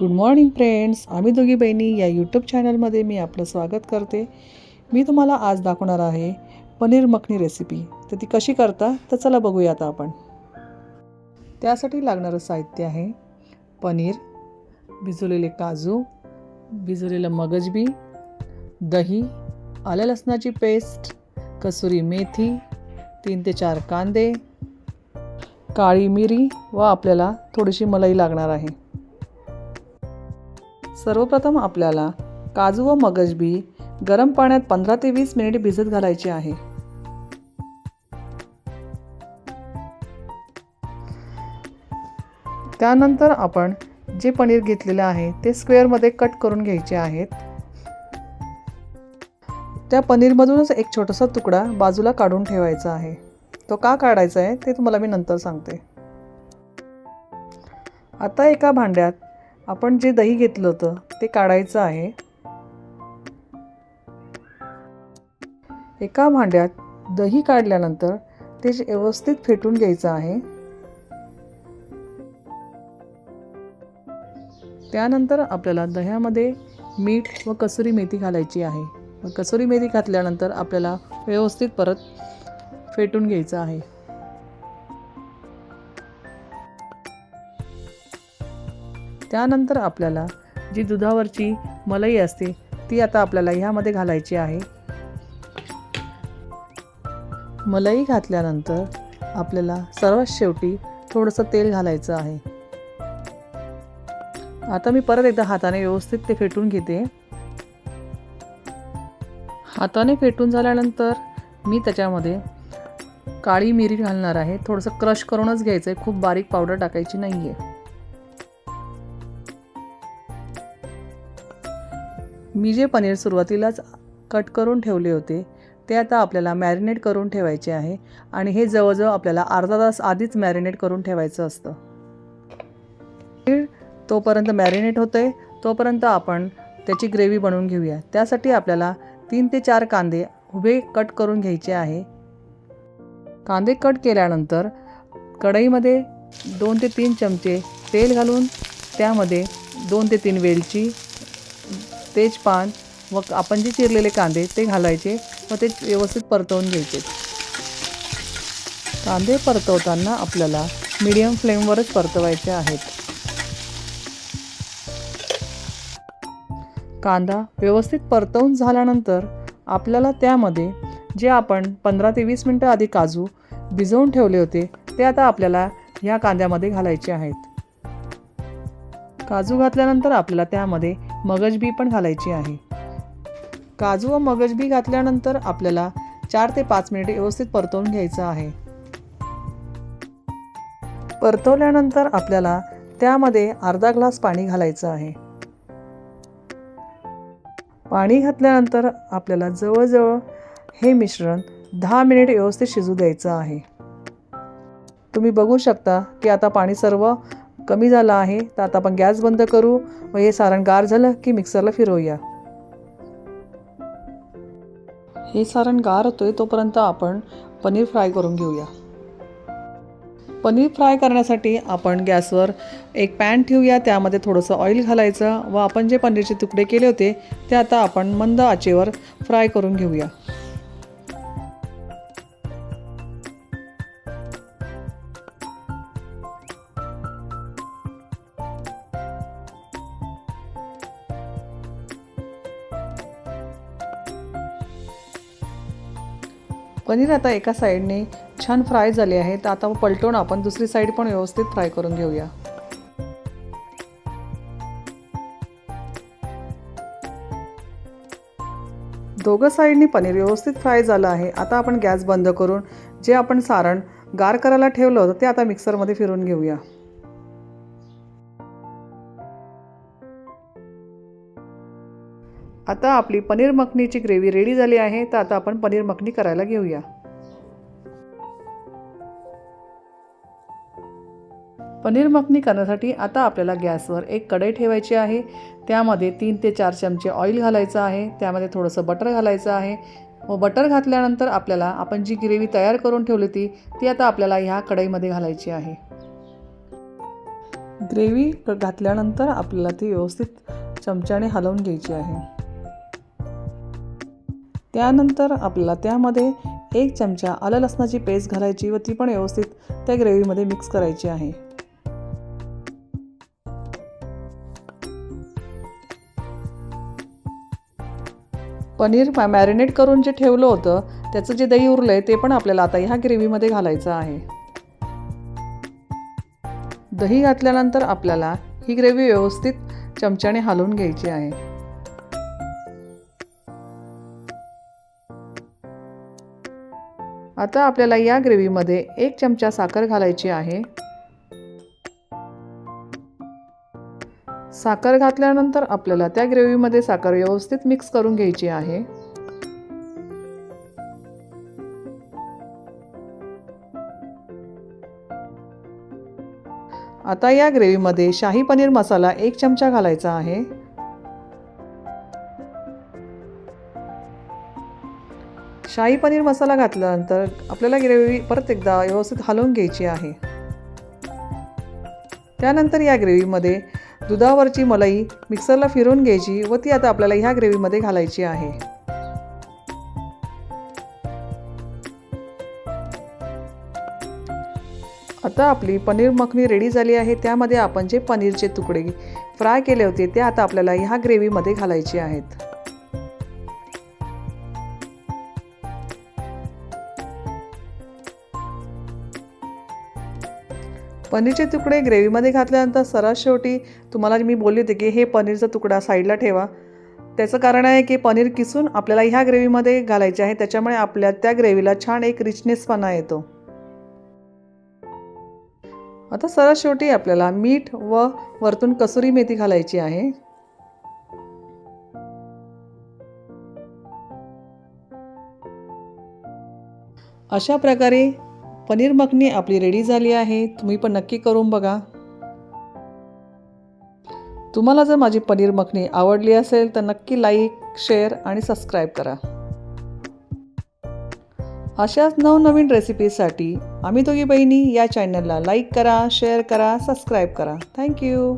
Good morning friends आम्ही दोघी बहिणी या यूट्यूब चॅनलमध्ये मी आपलं स्वागत करते. मी तुम्हाला आज दाखवणार आहे पनीर मखनी रेसिपी तर ती कशी करता? तर चला बघूया आता आपण. त्यासाठी लागणारं साहित्य आहे पनीर भिजवलेले काजू भिजवलेलं मगजबी दही आल्या लसणाची पेस्ट कसुरी मेथी तीन ते चार कांदे काळी मिरी व आपल्याला थोडीशी मलाई लागणार आहे. सर्वप्रथम आपल्याला काजू व मगजबी गरम पाण्यात पंधरा ते वीस मिनिट भिजत घालायचे आहे. त्यानंतर आपण जे पनीर घेतलेलं आहे ते स्क्वेअरमध्ये कट करून घ्यायचे आहेत. त्या पनीरमधूनच एक छोटासा तुकडा बाजूला काढून ठेवायचा आहे. तो का काढायचा आहे ते तुम्हाला मी नंतर सांगते. आता एका भांड्यात आपण जे दही घेतलं होतं ते काढायचं आहे. एका भांड्यात दही काढल्यानंतर ते व्यवस्थित फेटून घ्यायचं आहे. त्यानंतर आपल्याला दह्यामध्ये मीठ व कसुरी मेथी घालायची आहे. कसुरी मेथी घातल्यानंतर आपल्याला व्यवस्थित परत फेटून घ्यायचं आहे. त्यानंतर आपल्याला जी दुधावरची मलई असते ती आता आपल्याला ह्यामध्ये घालायची आहे. मलई घातल्यानंतर आपल्याला सर्वात शेवटी थोडंसं तेल घालायचं आहे. आता मी परत एकदा हाताने व्यवस्थित ते फेटून घेते. हाताने फेटून झाल्यानंतर मी त्याच्यामध्ये काळी मिरी घालणार आहे. थोडंसं क्रश करूनच घ्यायचं आहे खूप बारीक पावडर टाकायची नाही आहे मी जे पनीर सुरुवातीलाच कट करून ठेवले होते ते आता आपल्याला मॅरिनेट करून ठेवायचे आहे आणि हे जवळजवळ आपल्याला अर्धा तास आधीच मॅरिनेट करून ठेवायचं असतं. तोपर्यंत मॅरिनेट होतं आहे तोपर्यंत आपण त्याची ग्रेव्ही बनवून घेऊया. त्यासाठी आपल्याला तीन ते चार कांदे उभे कट करून घ्यायचे आहे. कांदे कट केल्यानंतर कढईमध्ये दोन ते तीन चमचे तेल घालून त्यामध्ये दोन ते तीन वेलची तेजपान व आपण जे चिरलेले कांदे ते घालायचे व ते व्यवस्थित परतवून घ्यायचे. कांदे परतवताना आपल्याला मीडियम फ्लेमवरच परतवायचे आहेत. कांदा व्यवस्थित परतवून झाल्यानंतर आपल्याला त्यामध्ये जे आपण पंधरा ते वीस मिनटं आधी काजू भिजवून ठेवले होते ते आता आपल्याला ह्या कांद्यामध्ये घालायचे आहेत. काजू घातल्यानंतर आपल्याला त्यामध्ये मगजबी पण घालायची आहे. काजू व मगजबी घातल्यानंतर आपल्याला चार ते पाच मिनिटे व्यवस्थित परतवून घ्यायचं आहे. परतवल्यानंतर आपल्याला त्यामध्ये अर्धा ग्लास पाणी घालायचं आहे. पाणी घातल्यानंतर आपल्याला जवळजवळ हे मिश्रण दहा मिनिट व्यवस्थित शिजू द्यायचं आहे. तुम्ही बघू शकता की आता पाणी सर्व कमी झाला आहे तर आता आपण गॅस बंद करू. व हे सारण गार झालं की मिक्सरला फिरवूया. हे सारण गार होतोय तोपर्यंत आपण पनीर फ्राय करून घेऊया. पनीर फ्राय करण्यासाठी आपण गॅसवर एक पॅन ठेवूया त्यामध्ये थोडंसं ऑइल घालायचं व आपण जे पनीरचे तुकडे केले होते ते आता आपण मंद आचेवर फ्राय करून घेऊया. पनीर आता एका साईडने? छान फ्राय झाले आहे तर आता पलटून आपण दुसरी साईड पण व्यवस्थित फ्राय करून घेऊया. दोघं साईडनी पनीर व्यवस्थित फ्राय झालं आहे. आता आपण गॅस बंद करून जे आपण सारण गार करायला ठेवलं होतं ते आता मिक्सरमध्ये फिरून घेऊया. आता आपली पनीर मखनीची ग्रेव्ही रेडी झाली आहे. तर आता आपण पनीर मखनी करायला घेऊया. पनीर मखनी करण्यासाठी आता आपल्याला गॅसवर एक कढई ठेवायची आहे. त्यामध्ये तीन ते चार चमचे ऑइल घालायचं आहे. त्यामध्ये थोडंसं बटर घालायचं आहे. व बटर घातल्यानंतर आपल्याला आपण जी ग्रेव्ही तयार करून ठेवली ती ती आता आपल्याला ह्या कढईमध्ये घालायची आहे. ग्रेव्ही घातल्यानंतर आपल्याला ती व्यवस्थित चमच्याने हलवून घ्यायची आहे. त्यानंतर आपल्याला त्यामध्ये एक चमचा आलं लसणाची पेस्ट घालायची व ती पण व्यवस्थित त्या ग्रेव्हीमध्ये मिक्स करायची आहे. पनीर मॅरिनेट करून जे ठेवलं होतं त्याचं जे दही उरलं आहे ते पण आपल्याला आता ह्या ग्रेव्हीमध्ये घालायचं आहे. दही घातल्यानंतर आपल्याला ही ग्रेव्ही व्यवस्थित चमच्याने हलवून घ्यायची आहे. आता आपल्याला या ग्रेव्हीमध्ये एक चमचा साखर घालायची आहे. साखर घातल्यानंतर आपल्याला त्या ग्रेव्हीमध्ये साखर व्यवस्थित मिक्स करून घ्यायची आहे. आता या ग्रेव्हीमध्ये शाही पनीर मसाला एक चमचा घालायचा आहे. शाही पनीर मसाला घातल्यानंतर आपल्याला ग्रेव्ही परत एकदा व्यवस्थित हलवून घ्यायची आहे. त्यानंतर या ग्रेव्हीमध्ये दुधावरची मलाई मिक्सरला फिरवून घ्यायची व ती आता आपल्याला ह्या ग्रेव्हीमध्ये घालायची आहे. आता आपली पनीर मखनी रेडी झाली आहे. त्यामध्ये आपण जे पनीरचे तुकडे फ्राय केले होते ते आता आपल्याला ह्या ग्रेव्हीमध्ये घालायचे आहेत. पनीरचे तुकडे ग्रेव्हीमध्ये घातल्यानंतर सर्वात शेवटी तुम्हाला मी बोलली होती की हे पनीरचा तुकडा साईडला ठेवा. त्याचं कारण आहे की पनीर किसून आपल्याला ह्या ग्रेव्हीमध्ये घालायचे आहे. त्याच्यामुळे आपल्या त्या ग्रेव्हीला छान एक रिचनेसपणा येतो. आता सर्वात शेवटी आपल्याला मीठ व वरतून कसुरी मेथी घालायची आहे. अशा प्रकारे पनीर मखनी आपली रेडी झाली आहे. तुम्ही पण नक्की करून बघा. तुम्हाला जर माझी पनीर मखनी आवडली असेल तर नक्की लाईक शेअर आणि सबस्क्राईब करा. अशाच नवनवीन रेसिपीजसाठी आम्ही दोघी बहिणी या चॅनलला लाईक करा शेअर करा सबस्क्राईब करा. थँक्यू